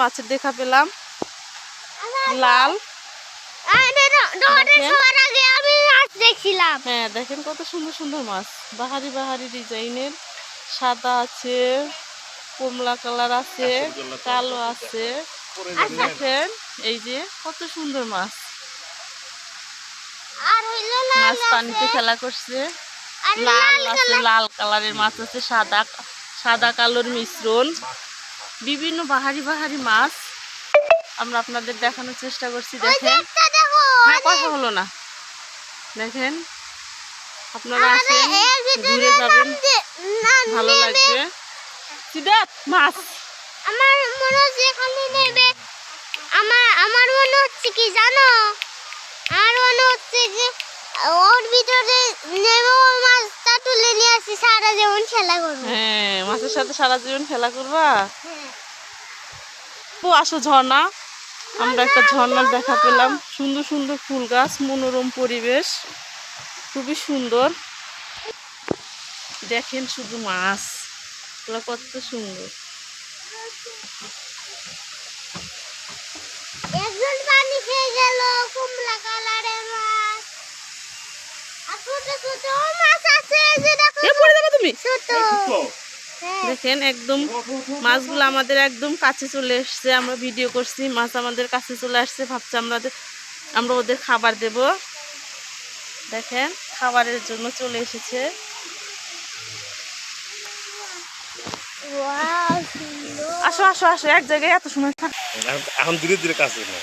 মাছের দেখা পেলাম। লাল। হ্যাঁ দেখেন কত সুন্দর সুন্দর মাছ। বাহারি বাহারি ডিজাইনের। সাদা আছে কমলা কালার আছে কালো আছে। দেখেন। এই যে কত সুন্দর মাছ। আর মাছ পানিতে খেলা করছে। লাল আছে লাল কালারের মাছ আছে সাদা সাদা কালোর মিশ্রণ। বিভিন্ন বাহারি বাহারি মাছ আমরা আপনাদের দেখানোর চেষ্টা করছি দেখেন। হ্যাঁ কথা হলো না। দেখেন আপনারা আসেন ঘুরে যাবেন। ভালো। লাগবে। সিদ্ধার্থ মাছ। আমার মনে হচ্ছে এখানে নেবে। আমার আমার মনে হচ্ছে কি জানো? আর মনে হচ্ছে যে ওর ভিতরে নেবে মাছটা তুলে নিয়ে আসি সারা যেমন খেলা করব। হ্যাঁ মাছের সাথে সারা জীবন খেলা করবা? হ্যাঁ। ও আসো ঝর্ণা। আমরা একটা ঝর্ণার দেখা পেলাম। সুন্দর সুন্দর ফুল গাছ মনোরম পরিবেশ। খুবই সুন্দর। দেখেন শুধু মাছ। এগুলো কত সুন্দর। একজন পানি খেয়ে গেল কমলা কালারের মাছ। আর ছোট ছোট মাছ আছে এই যে দেখো এ পড়ে যাবে তুমি হ্যাঁ। দেখেন একদম মাছগুলো আমাদের একদম কাছে চলে এসছে। আমরা ভিডিও করছি মাছ আমাদের কাছে চলে আসছে। ভাবছি আমরা আমরা ওদের খাবার দেব। দেখেন খাবারের জন্য চলে এসেছে। আসো আসো আসো এক জায়গায় এত সময় এখন- ধীরে ধীরে কাছে না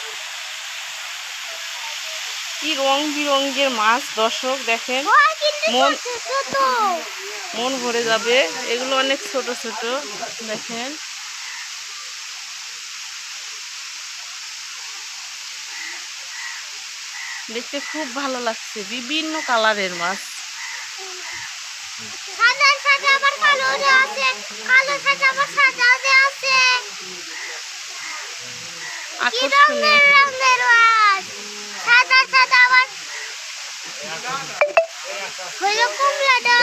কি রং বিরঙ্গের মাছ দর্শক দেখেন? মন- মন ভরে যাবে। এগুলো অনেক ছোট ছোট। দেখেন। দেখতে খুব ভালো লাগছে। বিভিন্ন কালারের মাছ। সাদার সাথে আবার কালো আছে। কালো সাথে আবার সাদা আছে। কি আকর্ষণীয়। রঙের রঙের মাছ সাদা